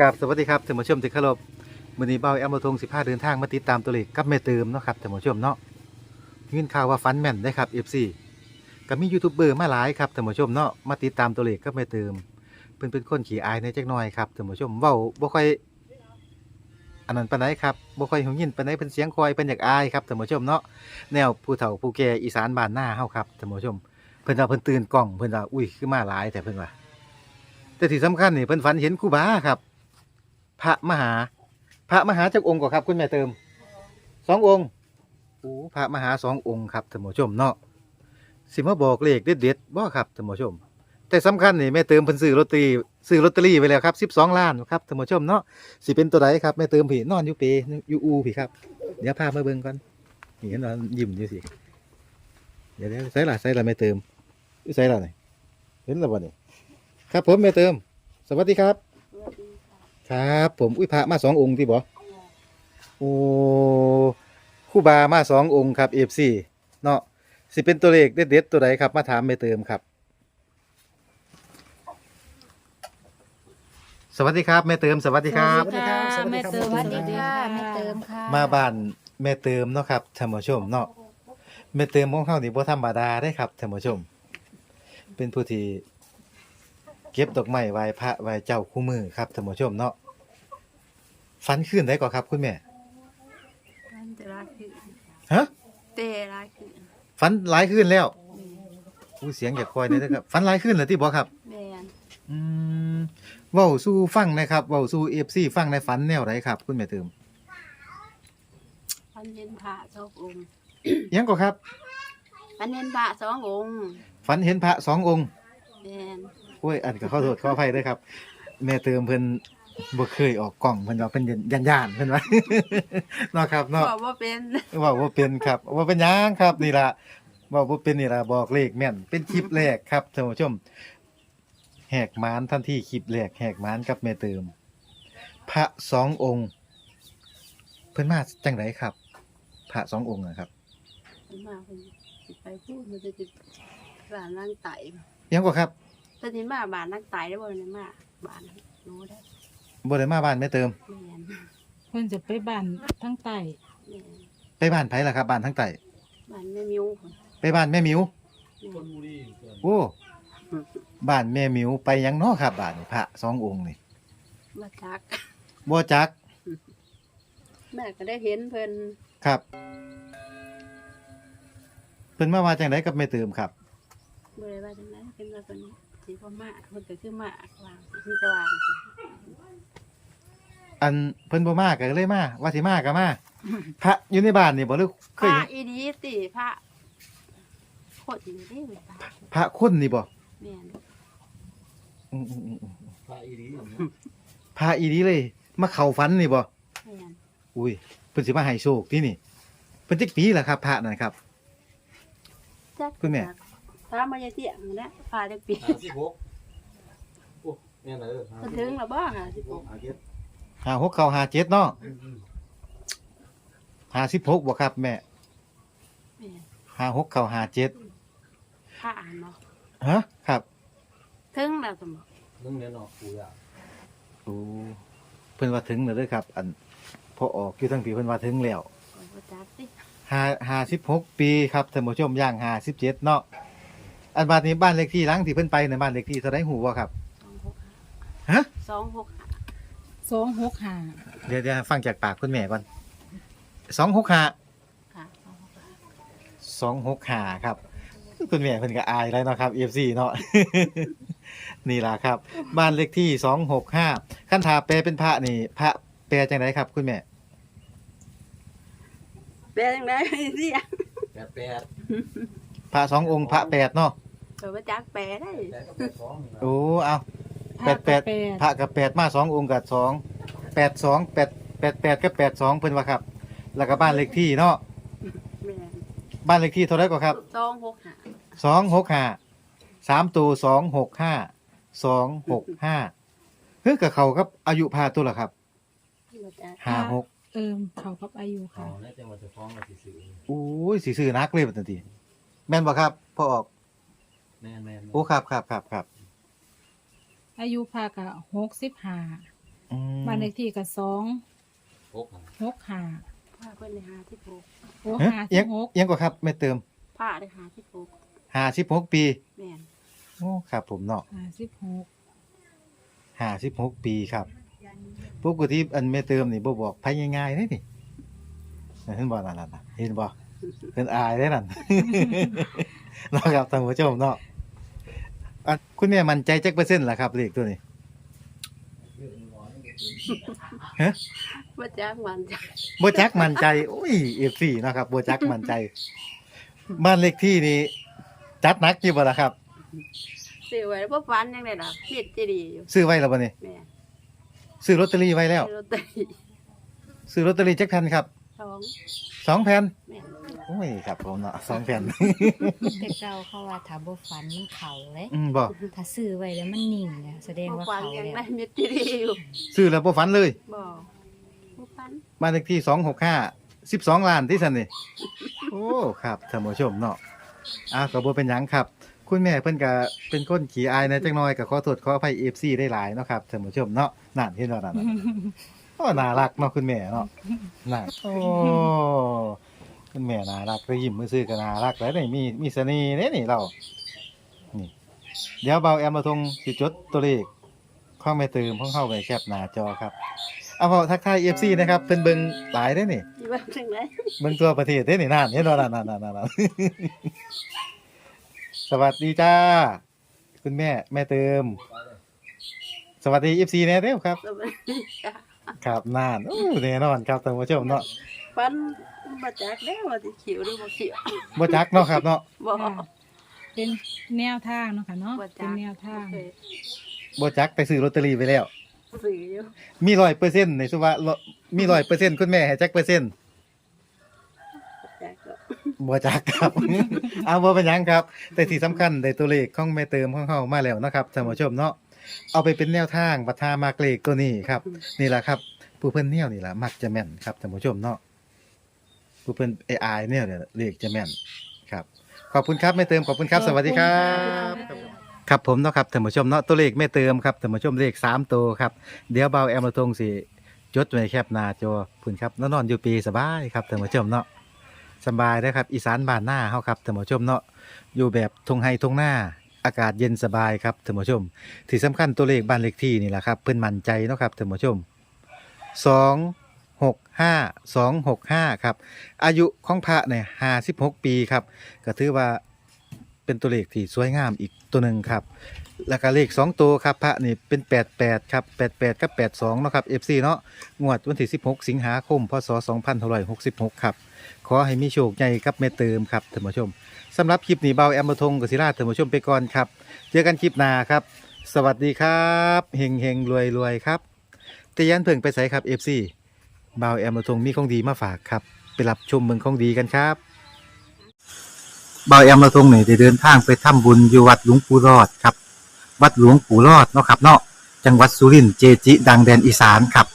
กับสวัสดีครับท่านผู้ชมที่เคารพมื้อนี้เบ้าแอมโลทง15เดินทางมาติดตามตัวเลขกับแม่เติมเนาะครับท่านผู้ชมเนาะยินข่าวว่าฟันแม่นได้ครับ FC ก็มียูทูบเบอร์มาหลายครับท่านผู้ชมเนาะมาติดตามตัวเลขกับแม่เติม เพิ่นเป็นคนขี้อายในจักหน่อยครับท่านผู้ชมเว้าบ่ค่อยอันนั้นปานใดครับบ่ค่อยหูยินปานใดเพิ่นเสียงคอยเพิ่นอยากอายครับท่านผู้ชมเนาะแนวผู้เฒ่าผู้แก่อีสานบ้านหน้าเฮาครับท่านผู้ชม เพิ่นว่าเพิ่นตื่นกล้องเพิ่นว่าอุ้ยคือมาหลายแต่เพิ่นว่าแต่ที่สำคัญนี่เพิ่นฝันเห็นครูบาครับ พระมหา พระมหาจักองค์ก่อครับ คุณแม่เติมสององค์โอ้พระมหาสององค์ครับท่านผู้ชมเนาะสิมาบอกเลขเด็ดๆบ่ครับท่านผู้ชม แต่สำคัญนี่แม่เติมเพิ่นซื้อลอตเตอรี่ซื้อลอตเตอรี่ไว้แล้วครับ12ล้านครับท่านผู้ชมเนาะสิเป็นตัวใดครับแม่เติมพี่นอนอยู่เปอยู่อูพี่ครับ เดี๋ยวพามาเบิ่งก่อนนี่เห็นว่ายิ้มอยู่สิเดี๋ยวเดี๋ยวใส่ละใส่ละแม่เติมใส่ละนี่เห็นล้วบ่นี่ครับผมแม่เติม สวัสดีครับ ค่ะครับ ผมอุ้ยพระมาสององค์ที่บ่โอ้ครู่บามาสององค์ครับเอฟซีเนาะสิเป็นตัวเลขเด็ดๆตัวใดครับ มาถามแม่เติมครับ สวัสดีครับแม่เติมสวัสดีครับ สวัสดีค่ะแม่เติมสวัสดีค่ะแม่เติมค่ะมาบ้านแม่เติมเนาะครับท่านผู้ชมเนาะแม่เติมของเขานี่บ่ธรรมดาได้ครับท่านผู้ชม เป็นผู้ที่ เก็บดอกไม้ไหว้พระไหว้เจ้าคู่มือครับท่านผู้ชมเนาะฝันขึ้นได้ก่อนครับ คุณแม่มันจะรักขึ้นฮะเตะรักขึ้นฝันหลายขึ้นแล้วแม่อู้เสียงอยากคอยเลยนะครับฝันหลายขึ้นเหรอที่บอกครับ แม่นอืมเว้าสู้ฟังหนะครับเว้าสู้ FC ฟังในฝันแนวไหนครับ คุณแม่เติมพันเย็นพระสององค์ยังก็ครับพันเย็นพระสององค์ฝันเห็นพระสององค์แม่น โอ้ยอันก็ขอโทษขออภัยด้วยครับ แม่เติมเพิ่นบ่เคยออกกล้องเพิ่นว่าเพิ่นย่านย่านๆเพิ่นว่า เนาะครับเนาะบอกว่าเป็นเว่าบ่เป็นครับว่าเป็นหยังครับนี่ล่ะเว่าบ่เป็นนี่ล่ะบอกเลขแม่นเป็นคลิปแรกครับท่านผู้ชมแหกมานทันทีคลิปแรกแหกมานกับแม่เติม พระสององค์ เพิ่นมาจังไดครับ พระสององค์นะครับเพิ่นมาเพิ่นสิไปพูดมันจะจิบ้านนั่งไต่ยังก็ครับ เพิ่นสิมาบ้านนั่งไต่ได้บ่เนี่ยมาบ้านโน้ได้บ่ได้มาบ้านแม่เติม แม่นเพิ่นจะไปบ้านทั้งใต้แม่นไปบ้านไผล่ะครับบ้านทั้งใต้บ้านแม่มิวไปบ้านแม่หมิว แม่นโอ้ บ้านแม่หมิวไปยังเนาะครับบ้านนี่พระสององค์นี่มาจัก บ่จักแม่ก็ได้เห็นเพิ่นครับ เพิ่นมาว่าจังไดกับแม่เติมครับบ่ได้ว่าจังได๋เพิ่นว่าเพิ่น สิบ่มาเพิ่นก็คือมาวางสิจะวางสิอันเพิ่นบ่มาก็เลยมาว่าสิมาก็มาพระอยู่ในบ้านนี่บ่หรือเคพระยเห็นอีดีติพระโคตรดีเด้เว้ยพระพระคนนี่บ่แม่นอืมๆพระอีดีๆพระอีดีเลย มาเข้าฝันนี่บ่แม่นอุ้ยเพิ่นสิมาให้โชคที่นี่เพิ่นจักปีล่ะครับ พระนั่นครับ จักคุณแม่พ ระมายายเตี้ยงนะพาจักปีห้าสิบหกโอ้แม่นเลยเพิ่นถึงแล้วบ่หาสิบหกหาเก็บหาหกเข้าหาเจ็ดเนาะหาสิบหกบ่ครับแม่แม่นหาหกเข้าหาเจ็ดพระอ่านเนาะฮะครับถึงแล้วสมนึ่งเนียนออกปูยาโอ้เพิ่นว่าถึงแล้วเด้อครับ อันพอออกอยู่ทั้งปีเพิ่นว่าถึงแล้วข้อยบ่จักสิห้าห้าสิบหกปีครับท่านผู้ชมย่างห้าสิบเจ็ดเนาะ อันบ้านนี้บ้านเลขที่หลังที่เพิ่นไปในยบ้านเลขที่เท่าไรหูบ่ครับ265ฮะ265สองหกห้าเดี๋ยวเดี๋ยวฟังจากปากคุณแม่ก่อนสองหกห้าค่ะสองหกห้าครับ คุณแม่เพิ่นก็อายแล้วเนาะครับเอฟซีเนาะ นี่ล่ะครับ บ้านเลขที่สองหกห้าขั้นถาแปลเป็นพระนี่ พระแปลจังไดครับ คุณแม่265เป็นจังได๋เสียแปดแปดพระสององค์พระแปดเนาะ ข้อยบ่จักแปลได้แปดก็แปดสองนี่นะโอ้เอาแปดแปดแปดพระกับแปดมาสององค์กับสองแปดสองแปดแปดแปดกับแปดสองเพิ่นว่าครับ แล้วก็บ้านเลขที่เนาะแม่นบ้านเลขที่เท่าไรก็ครับ265สองหกห้าสามตัวสองหกห้าสองหกห้าเฮ้ยกับเขาครับอายุพาตัวละครับบ่จักห้าหกเอิมเขากับอายุเอาค่ะแน่จังหวัดจะฟ้องมาสี่สิบโอ้ยสีซื้อนักเลยบัดนี้แม่นบ่ครับพอออก แม่นแม่นโอ้ครับครับครับครับอายุพากะหกสิบห้าอืมบ้านเลขที่ก็สองหกหกห้าผ้าเพิ่นเลยหาที่ปลูกหกเอ๊ะห้าเอียสิงบหกเอียงกว่าครับแม่เติมผ้าได้หาที่ปลูกห้าสิบหกปีแม่นโอ้ครับ ผมเนาะห้าสิบหกห้าสิบหกปีครับปกติอันแม่เติมนี่บ่บอกไผง่ายๆเลยนี่นั่นเห็นบ่นั่นน่ะเห็นบ่ เพิ่นอายได้นั่นเนาะครับท่านผู้ชมเนาะอะคุณแม่มั่นใจจักเปอร์เซ็นต์ล่ะครับเลขตัวนี้ว่าจ้างวันจ้ะบ่จักมั่นใจโอ้ย F4 เนาะครับบ่จักมั่นใจ บ้านเลขที่นี่จัดหนักอยู่บ่ล่ะครับ ซื้อไว้แล้วบ่ฟันยังไงล่ะเฮ็ดจะดีอยู่ซื้อไว้แล้วบ่นี่แม่นซื้อลอตเตอรี่ไว้แล้ว ซื้อลอตเตอรี่ซื้อลอตเตอรี่จักแผ่นครับสองสองแผ่นแม่น โอ้ยครับผมเนาะสองแผ่นแต่เก่าเขาว่าถ้าบ่ฝันมันเขาเลยอืมบ่ถ้าซื้อไว้แล้วมันนิ่งอะแสดงบ่ว่าฟันเขายังแล้วได้เม็ดจะดีอยู่ซื้อแล้วบ่ฝันเลยบ่บ่ฟันบ้านเลขที่265 12ล้านที่ซั่นนี่โอ้ครับท่านผู้ชมเนาะอะก็บ่เป็นหยังครับ คุณแม่เพิ่นก็เป็นคนขี้อายนะจักหน่อยก็ขอโทษขออภัย FC ได้หลายเนาะครับท่านผู้ชมเนาะนั่นเห็นบ่นั่นน่ะ โอ้น่ารักเนาะคุณแม่เนาะน่าโอ้ คุณแม่น่ารักก็ยิ้มมือซื้อก็น่ารักแล้วนี่มีมีเสน่ห์เด้นี่เรานี่ เดี๋ยวเบาแอมมาทงสิจดตัวเลขข้อแม่เติมของเข้าไปแคปหน้าจอครับเอาพอทักทาย FC นะครับเพิ่นเบิ่งหลายเด้นี่สิว่าจังได๋เบิ่งตัวประเทศเด้นี่นั่นเห็นบ่นั่นนั่นนั่นนั่นนั่นสวัสดีจ้า คุณแม่แม่เติม สวัสดี FC แน่เด้อครับ สวัสดีจ้ะครับน่านโอ้แน่นอนครับท่านผู้ชมเนาะ ฟันบ่จักแล้วว่าสิเขียวหรือบ่เขียวบ่จักเนาะครับเนาะบ่ค่ะเป็นแนวทางเนาะค่ะเนาะบ่เป็จันกแนวทางเคยบ่จักไปซื้อลอตเตอรี่ไปแล้วซื้ออยู่มี100%ในสุว่าร้อยมี100%คุณแม่ให้จักเปอร์เซ็นต์จักก็บ่จักครับ เอาบ่เป็นหยังครับ แต่ที่สำคัญได้ตัวเลขของแม่เติมของเฮามาแล้วนะครับท่านผู้ชมเนาะเอาไปเป็นแนวทางบัตรามากเลขตัวนี้ครับ นี่ล่ะครับ ผู้เพิ่นแนวนี่ล่ะมักจะแม่นครับท่านผู้ชมเนาะ ผู้เพิ่น AI แนวเนี่ยเลขจะแม่นครับ ขอบคุณครับแม่เติมขอบคุณครับ สวัสดีครับ ครับผมเนาะครับท่านผู้ชมเนาะตัวเลขแม่เติมครับท่านผู้ชมเลข3ตัวครับเดี๋ยวเบาแอมมาทงสิจดไว้แคปหน้าจอพุ่นครับนอนๆอยู่ปีสบายครับท่านผู้ชมเนาะสบายนะครับอีสานบ้านหน้าเฮาครับท่านผู้ชมเนาะอยู่แบบทงไฮทงหน้าอากาศเย็นสบายครับท่านผู้ชม ที่สำคัญตัวเลขบ้านเลขที่นี่แหละครับเพิ่นมั่นใจเนาะครับท่านผู้ชม2 6 5 2 6 5 ครับ อายุของพระเนี่ย56 ปีครับ ก็ถือว่าเป็นตัวเลขที่สวยงามอีกตัวหนึ่งครับ แล้วก็เลข 2 ตัวครับพระนี่เป็น 88 ครับ 88 กับ 82 เนาะครับ FC เนาะ งวดวันที่ 16 สิงหาคม พศ2566 ครับ ขอให้มีโชคใหญ่กับแม่เติมครับท่านผู้ชมสำหรับคลิปนี้เบาแอมบะทงกับศิลาท่านผู้ชมไปก่อนครับ เจอกันคลิปหน้าครับ สวัสดีครับ เฮงเฮงรวยรวยครับแต่ยันเพิ่งไปใส่ครับ FC บาแอมบะทงมีของดีมาฝากครับ ไปรับชมเมืองของดีกันครับเบาแอมเราทรงนี่ได้เดินทางไปทำบุญอยู่วัดหลวงปู่รอดครับ วัดหลวงปู่รอดเนาะครับเนาะจังหวัดสุรินทร์เจจิ ดังแดนอีสานครับ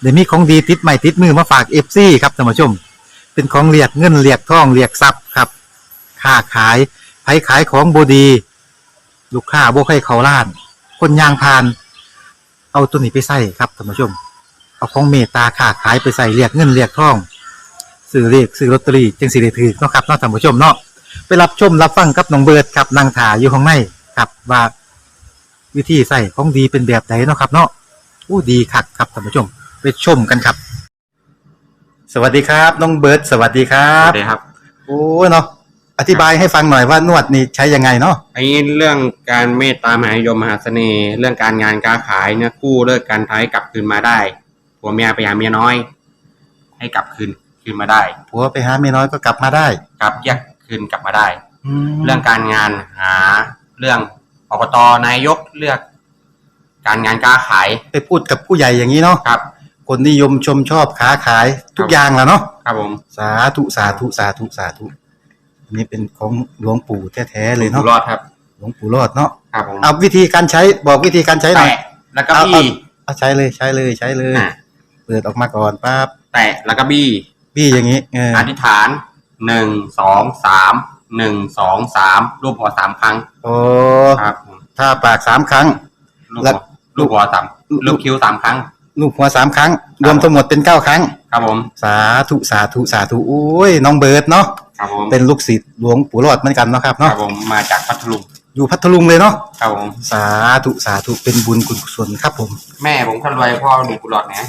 เดี๋ยวมีของดีติดใหม่ติดมือมาฝากเอฟซีครับท่านผู้ชม เป็นของเรียกเงินเรียกทองเรียกทรัพย์ครับค้าขายไผขายของบดี ลูกค้าบ่ให้เขาล้าน คนยางพาน เอาตัวนี้ไปใส่ครับท่านผู้ชม เอาของเมตตาค้าขายไปใส่เรียกเงินเรียกทองซื้อเรียกซื้อลอตเตอรี่จึงสิได้ถือเนาะครับเนาะท่านผู้ชมเนาะไปรับชมรับฟังกับน้องเบิร์ดครับนางถาอยู่ข้างในครับว่าวิธีใส่ของดีเป็นแบบไหนเนาะครับเนาะอู้ดีคักครับท่านผู้ชมไปชมกันครับ สวัสดีครับน้องเบิร์ดสวัสดีครัครับบสวัสดีครับโอ้เนาะอธิบายให้ฟังหน่อยว่านวดนี่ใช้ยังไงเนาะไอ้เรื่องการเมตตามหานิยมมหาเสน่ห์ เรื่องการงานการขายเนี่ยกู้เลิกการท้ายกลับคืนมาได้ ผัวเมียไปหาเมียน้อย ให้กลับคืนคืนมาได้ ผัวไปหาเมียน้อยก็กลับมาได้กลับแยกคืนกลับมาได้แล้เรื่วองการงานหาเรื่องอบตนายกเลือก การงานการขายไปพูดกับผู้ใหญ่อย่างนี้เนาะครับ คนนิยมชมชอบค้าขายทุกอย่างแหล้วเนาะครับผมสาธุสาธุสาธุสาธุอันนี้เป็นของหลวงปู่แท้ๆเลยอเนาะยู่รอดครับ หลวงปู่รอดเนาะครับผมเอาวิธีการใช้บอกวิธีการใช้หน่อย แตะแล้วก็เอา บี้ เอาใช้เลยใช้เลยใช้เลย อะเปิดออกมาก่อนปั๊บแตะแล้วก็บี้พี่อย่างนี้เอออธิษฐานหนึ่งสองสามหนึ่งสองสามรูปหัวสามครั้งโอ้ครับผมถ้าปากสามครั้งลูกแล้หัววลูกหัวสามลูกคิ้วสามครั้ง ลูกหัวสามครั้ง รวมทั้งหมดเป็นเก้าครั้ง ครับผมสาธุสาธุสาธุโอ้ยน้องเบิร์ดเนาะครับผมเป็นลูกศิษย์หลวงปู่รอดเหมือนกันเนาะครับครัเนาะบผมมาจากพัทลุงอยู่พัทลุงเลยเนาะครับผมสาธุสาธุเป็นบุญกุศลครับผม แม่ผมคนรวยพ่อมีกุหลาบนะ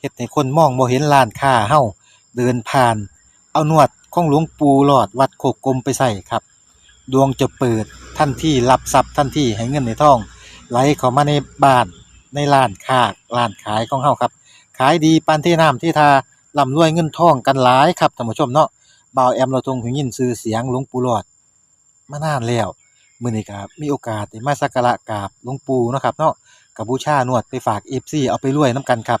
เฮ็ดให้คนมองบ่เห็นร้านค้าเฮาเดินผ่าน เอานวดของหลวงปู่หลอดวัดโคกกลมไปใส่ครับ ดวงจะเปิดทันทีรับทรัพย์ทันทีให้เงินในท้อง ไหลเข้ามาในบ้านในร้านค้าร้านขายของเฮาครับ ขายดีปานที่น้ำที่ทาร่ำรวยเงินทองกันหลายครับท่านผู้ชมเนาะบ่าวแอมเราทรงหูยินชื่อเสียงหลวงปู่หลอดมานานแล้วมื้อนี้ก็มีโอกาสได้มาสักการะกราบหลวงปู่เนาะครับเนาะกับบูชานวดไปฝาก FC เอาไปรวยนํกันครับ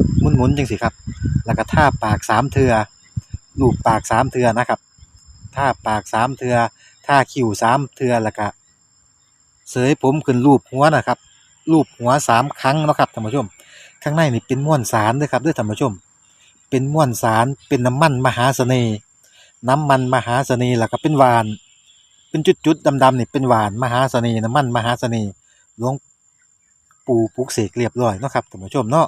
หมุนๆจังสิครับ แล้วก็ท่าปากสามเทือลูบปากสามเทือนะครับท่าปากสามเทือท่าคิ้วสามเทือแล้วก็เสยผมขึ้นรูปหัวนะครับรูปหัวสามครั้งนะครับท่านผู้ชม ข้างในนี่เป็นม้วนสารเด้วยครับด้วยท่านผู้ชม เป็นม้วนสารเป็นน้ำมันมหาเสน่ห์น้ำมันมหาเสน่ห์แล้วก็เป็นหวาน เป็นจุดๆดำๆนี่เป็นหวานมหาเสน่ห์น้ำมันมหาเสน่ห์หลวงปู่ปุกเสกเรียบร้อยนะครับท่านผู้ชมเนาะ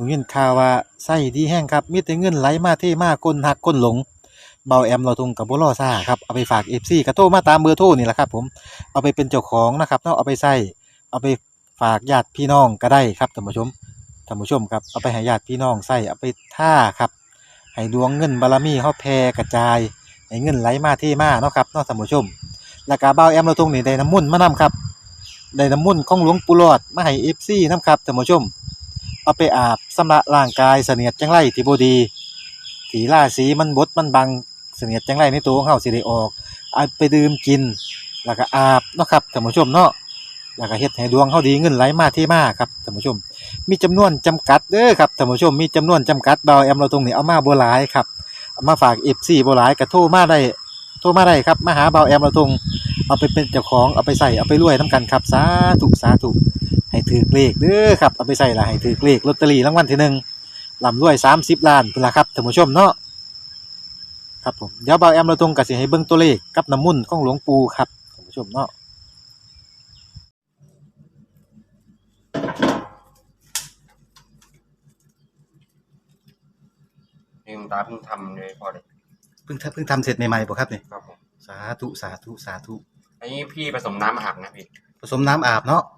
ผมยินข่าวว่าไส้ดีแห้งครับ มีแต่เงินไหลมาเทมาคนหักคนหลง เบาแอมเราทงกับบุรอซ่าครับเอาไปฝากเอฟซีกระโทรมาตามเบอร์โทรนี่แหละครับผมเอาไปเป็นเจ้าของนะครับเนาะเอาไปใส่เอาไปฝากญาติพี่น้องก็ได้ครับท่านผู้ชมท่านผู้ชมครับเอาไปให้ญาติพี่น้องใส่เอาไปท่าครับให้ดวงเงินบารมีเฮาแผ่กระจายให้เงินไหลมาเทมาเนาะครับเนาะท่านผู้ชมแล้วก็เบาแอมเราทงนี่ได้น้ำมุ่นมานํครับได้น้ำมุ่นของหลวงปู่หลอดมาให้เอฟซีนํครับท่านผู้ชม เอาไปอาบสำระร่างกายเสนียดจังไรที่บดีถีล่าสีมันบดมันบังเสนียดจังไรในตัวของเฮาสิได้ออกเอาไปดื่มกิน แล้วก็อาบเนาะครับท่านผู้ชมเนาะแล้วก็เฮ็ดให้ดวงเฮาดีเงินไหลมาเทมาครับท่านผู้ชม มีจำนวนจำกัดเด้อครับท่านผู้ชมมีจำนวนจำกัดเบาแอมเราตรงนี้เอามาบ่หลายครับเอามาฝาก FC บ่หลายก็โทรมาได้โทรมาได้ครับมาหาเบาแอมเราตรงเอาไปเป็นเจ้าของเอาไปใส่เอาไปรวยนํกันครับสาธุสาธุ ให้ถือเลขเด้อครับเอาไปใส่ละให้ถือเลขลอตเตอรี่รางวัลที่หนึ่งลำรวย30ล้านพุ่นละครับท่านผู้ชมเนาะครับผมเดี๋ยวเบาแอมเราตรงกับสิให้เบิ่งตัวเลขกับน้ำมุ่นต์ของหลวงปู่ครับท่านผู้ชมเนาะนี่คุณตาเพิ่งทำเลยพอเลยเพิ่งเพิ่งทำเสร็จใหม่ๆบ่ครับนี่ครับผมสาธุสาธุสาธุอันนี้พี่ผสมน้ำอาบนะพี่ผสมน้ำอาบเนาะครับ